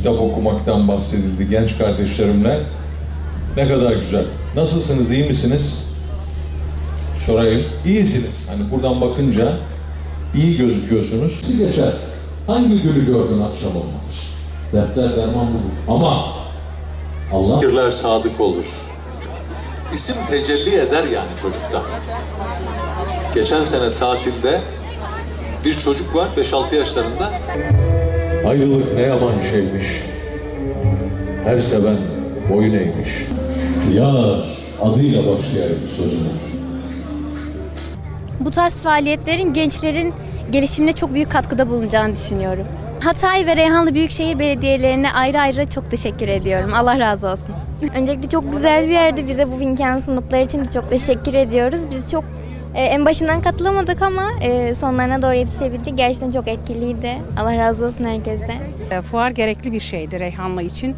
kitap okumaktan bahsedildi genç kardeşlerimle. Ne kadar güzel. Nasılsınız, iyi misiniz? Sorayım. İyisiniz. Hani buradan bakınca iyi gözüküyorsunuz. Siz geçer. Hangi gülü gördün akşam olmamış? Dertler derman bu. Ama Allah... Fikirler sadık olur. İsim tecelli eder yani çocukta. Geçen sene tatilde bir çocuk var 5-6 yaşlarında. Ayrılık ne yaman şeymiş. Her seven boyun eğmiş. Yar adıyla başlayayım sözüne. Bu tarz faaliyetlerin gençlerin gelişimine çok büyük katkıda bulunacağını düşünüyorum. Hatay ve Reyhanlı Büyükşehir Belediyelerine ayrı ayrı çok teşekkür ediyorum. Allah razı olsun. Öncelikle çok güzel bir yerdi. Bize bu imkanı sundukları için de çok teşekkür ediyoruz. Biz çok e, en başından katılamadık ama e, sonlarına doğru yetişebildik. Gerçekten çok etkiliydi. Allah razı olsun herkesten. E, Fuar gerekli bir şeydi Reyhanlı için.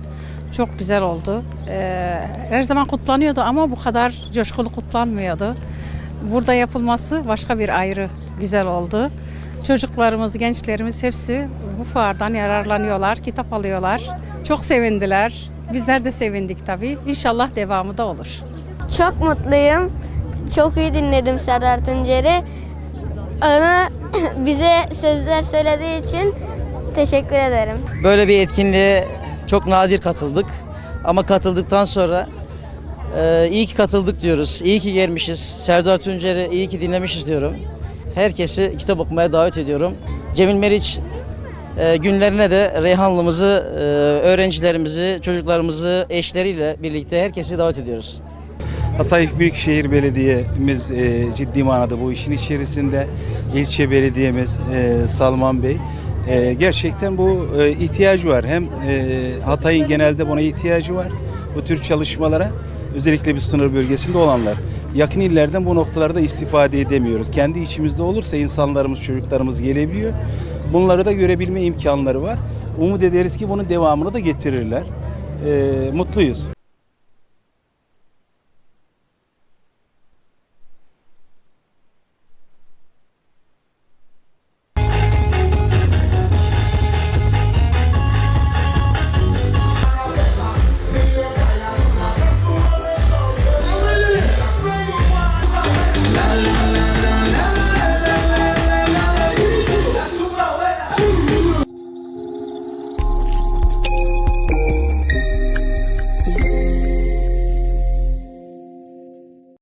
Çok güzel oldu. E, Her zaman kutlanıyordu ama bu kadar coşkulu kutlanmıyordu. Burada yapılması başka bir ayrı güzel oldu. Çocuklarımız, gençlerimiz hepsi bu fuardan yararlanıyorlar, kitap alıyorlar. Çok sevindiler. Bizler de sevindik tabii. İnşallah devamı da olur. Çok mutluyum. Çok iyi dinledim Serdar Tuncer'i. Ona bize sözler söylediği için teşekkür ederim. Böyle bir etkinliğe çok nadir katıldık. Ama katıldıktan sonra e, iyi ki katıldık diyoruz. İyi ki gelmişiz. Serdar Tuncer'i iyi ki dinlemişiz diyorum. Herkesi kitap okumaya davet ediyorum. Cemil Meriç e, günlerine de Reyhanlımızı, e, öğrencilerimizi, çocuklarımızı, eşleriyle birlikte herkesi davet ediyoruz. Hatay Büyükşehir Belediye'miz e, ciddi manada bu işin içerisinde. İlçe belediyemiz e, Salman Bey. E, gerçekten bu e, ihtiyacı var. Hem e, Hatay'ın genelde buna ihtiyacı var. Bu tür çalışmalara. Özellikle bir sınır bölgesinde olanlar. Yakın illerden bu noktalarda istifade edemiyoruz. Kendi içimizde olursa insanlarımız, çocuklarımız gelebiliyor. Bunları da görebilme imkanları var. Umut ederiz ki bunun devamını da getirirler. E, mutluyuz.